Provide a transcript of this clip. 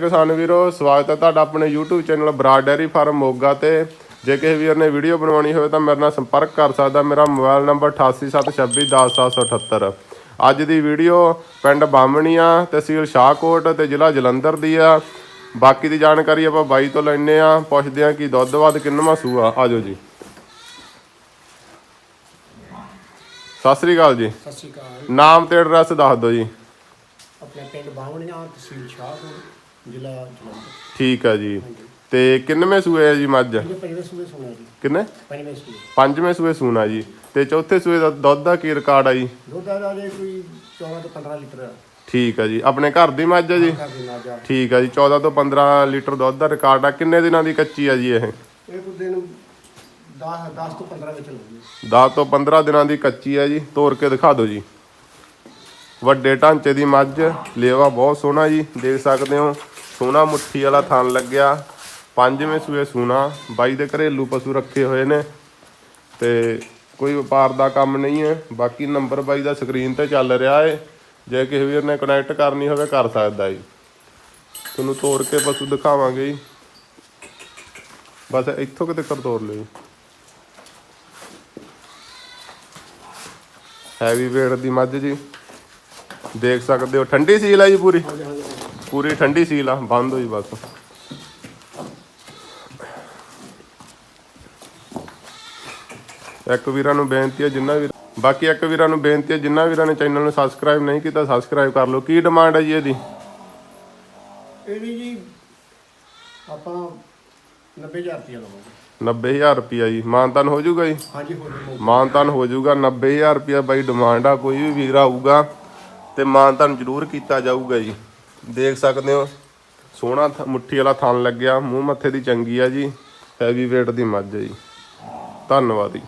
ਕਿਸਾਨ ਵੀਰੋ ਸਵਾਗਤ ਹੈ ਤੁਹਾਡਾ ਆਪਣੇ YouTube channel Brar dairy farm Moga ਤੇ। ਜੇ ਕਿਸੇ ਵੀਰ ਨੇ ਵੀਡੀਓ ਬਣਵਾਉਣੀ ਹੋਵੇ ਤਾਂ ਮੇਰੇ ਨਾਲ ਸੰਪਰਕ ਕਰ ਸਕਦਾ। ਮੇਰਾ ਮੋਬਾਈਲ ਨੰਬਰ 8876210778 ਅੱਜ ਦੀ ਵੀਡੀਓ ਪਿੰਡ ਬਾਮਣੀਆਂ ਤਹਿਸੀਲ ਸ਼ਾਹਕੋਟ ਤੇ ਜ਼ਿਲ੍ਹਾ ਜਲੰਧਰ ਦੀ ਆ। ਬਾਕੀ ਦੀ ਜਾਣਕਾਰੀ ਆਪਾਂ ਬਾਈ ਤੋਂ ਲੈਣੇ ਆ ਪੁੱਛਦੇ ਆ ਕਿ ਦੁੱਧ ਵੱਧ ਕਿੰਨਵਾਂ ਸੂਆ। ਆਜੋ ਜੀ। ਸਤਿ ਸ੍ਰੀ ਅਕਾਲ ਜੀ। ਸਤਿ ਸ਼੍ਰੀ ਅਕਾਲ। ਨਾਮ ਤੇ ਐਡਰੈਸ ਦੱਸ ਦਿਓ ਜੀ। ਆਪਣੇ ਪਿੰਡ ਬਾਵਣੀਆਂ ਤਹਿਸੀਲ ਸ਼ਾਹਪੁਰ ਜ਼ਿਲ੍ਹਾ ਜਲੰਧਰ ਠੀਕ ਆ ਜੀ। ਤੇ ਕਿੰਨਵੇਂ ਸੂਏ ਆ ਜੀ ਮੱਝ? ਇਹ ਪੰਜਵੇਂ ਸੂਏ ਸੁਣਿਆ ਜੀ। ਕਿੰਨੇ? ਪੰਜਵੇਂ ਸੂਏ। ਪੰਜਵੇਂ ਸੂਏ ਸੂਣਾ ਜੀ। ਤੇ ਚੌਥੇ ਸੂਏ ਦਾ ਦੁੱਧ ਦਾ ਕੀ ਰਿਕਾਰਡ ਆ ਜੀ? ਦੁੱਧ ਦਾ ਜੇ ਕੋਈ 14 ਤੋਂ 15 ਲੀਟਰ ਠੀਕ ਆ ਜੀ। ਆਪਣੇ ਘਰ ਦੀ ਮੱਝ ਆ ਜੀ? ਘਰ ਦੇ ਨਾਲ ਜਾ ਠੀਕ ਆ ਜੀ। 14 ਤੋਂ 15 ਲੀਟਰ ਦੁੱਧ ਦਾ ਰਿਕਾਰਡ ਆ। ਕਿੰਨੇ ਦਿਨਾਂ ਦੀ ਕੱਚੀ ਆ ਜੀ ਇਹ? ਇਹ ਕੋਈ ਦਿਨ 10 10 ਤੋਂ 15 ਵਿੱਚ ਲੱਗਦੀ 10 ਤੋਂ 15 ਦਿਨਾਂ ਦੀ ਕੱਚੀ ਆ ਜੀ। ਤੋੜ ਕੇ ਦਿਖਾ ਦਿਓ ਜੀ। ਵੱਡੇ ਢਾਂਚੇ ਦੀ ਮੱਝ। ਲੇਵਾ ਬਹੁਤ ਸੋਹਣਾ ਜੀ। ਦੇਖ ਸਕਦੇ ਹੋ। ਸੋਹਣਾ ਮੁੱਠੀ ਵਾਲਾ ਥਣ ਲੱਗਿਆ। ਪੰਜਵੇਂ ਸੂਏ ਸੋਨਾ। ਬਾਈ ਦੇ ਘਰੇਲੂ ਪਸ਼ੂ ਰੱਖੇ ਹੋਏ ਨੇ। ਤੇ ਕੋਈ ਵਪਾਰ ਦਾ ਕੰਮ ਨਹੀਂ ਹੈ। ਬਾਕੀ ਨੰਬਰ ਬਾਈ ਦਾ ਸਕਰੀਨ ਤੇ ਚੱਲ ਰਿਹਾ ਹੈ ਜੇ ਕਿਸੇ ਵੀਰ ਨੇ ਕਨੈਕਟ ਕਰਨੀ ਹੋਵੇ, ਕਰ ਸਕਦਾ ਜੀ ਤੁਹਾਨੂੰ ਤੋੜ ਕੇ ਪਸ਼ੂ ਦਿਖਾਵਾਂਗੇ ਜੀ। ਬਸ ਇੱਥੋਂ ਕਿਤੇ ਕਰ ਤੋੜ ਲਿਓ ਜੀ। ਹੈਵੀ ਵੇਟ ਦੀ ਮੱਝ ਜੀ। ਦੇਖ ਸਕਦੇ ਹੋ। ਠੰਡੀ ਸੀਲ ਆ ਜੀ ਪੂਰੀ। ਪੂਰੀ ਠੰਡੀ ਸੀਲ ਆ ਬੰਦ ਹੋਈ ਬਸ। ਇੱਕ ਵੀਰਾਂ ਨੂੰ ਬੇਨਤੀ ਹੈ ਜਿੰਨਾ ਵੀ ਬਾਕੀ ਇੱਕ ਵੀਰਾਂ ਨੂੰ ਬੇਨਤੀ ਹੈ ਜਿੰਨਾ ਵੀਰਾਂ ਨੇ ਚੈਨਲ ਨੂੰ ਸਬਸਕ੍ਰਾਈਬ ਨਹੀਂ ਕੀਤਾ ਸਬਸਕ੍ਰਾਈਬ ਕਰ ਲਓ। ਕੀ ਡਿਮਾਂਡ ਹੈ ਜੀ ਇਹਦੀ? ਇਹਦੀ ਜੀ ਆਪਾਂ 90000 ਰੁਪਏ ਲਵਾਂਗੇ। 90000 ਰੁਪਿਆ ਜੀ। ਮਾਨਤਾਨ ਹੋ ਜਾਊਗਾ ਜੀ? ਹਾਂਜੀ ਹੋ ਜੀ ਮਾਨਤਾਨ ਹੋ ਜਾਊਗਾ। 90000 ਰੁਪਿਆ ਬਾਈ ਡਿਮਾਂਡ ਆ ਕੋਈ ਵੀ ਵੀਰ ਆਊਗਾ ਤੇ ਮਾਨਤਾਨ ਜ਼ਰੂਰ ਕੀਤਾ ਜਾਊਗਾ ਜੀ। ਦੇਖ ਸਕਦੇ ਹੋ। ਸੋਹਣਾ ਥ- ਮੁੱਠੀ ਵਾਲਾ ਥਣ ਲੱਗਿਆ। ਮੂੰਹ ਮੱਥੇ ਦੀ ਚੰਗੀ ਆ ਜੀ। ਹੈਵੀ weight ਦੀ ਮੱਝ ਹੈ ਜੀ। ਧੰਨਵਾਦ ਜੀ।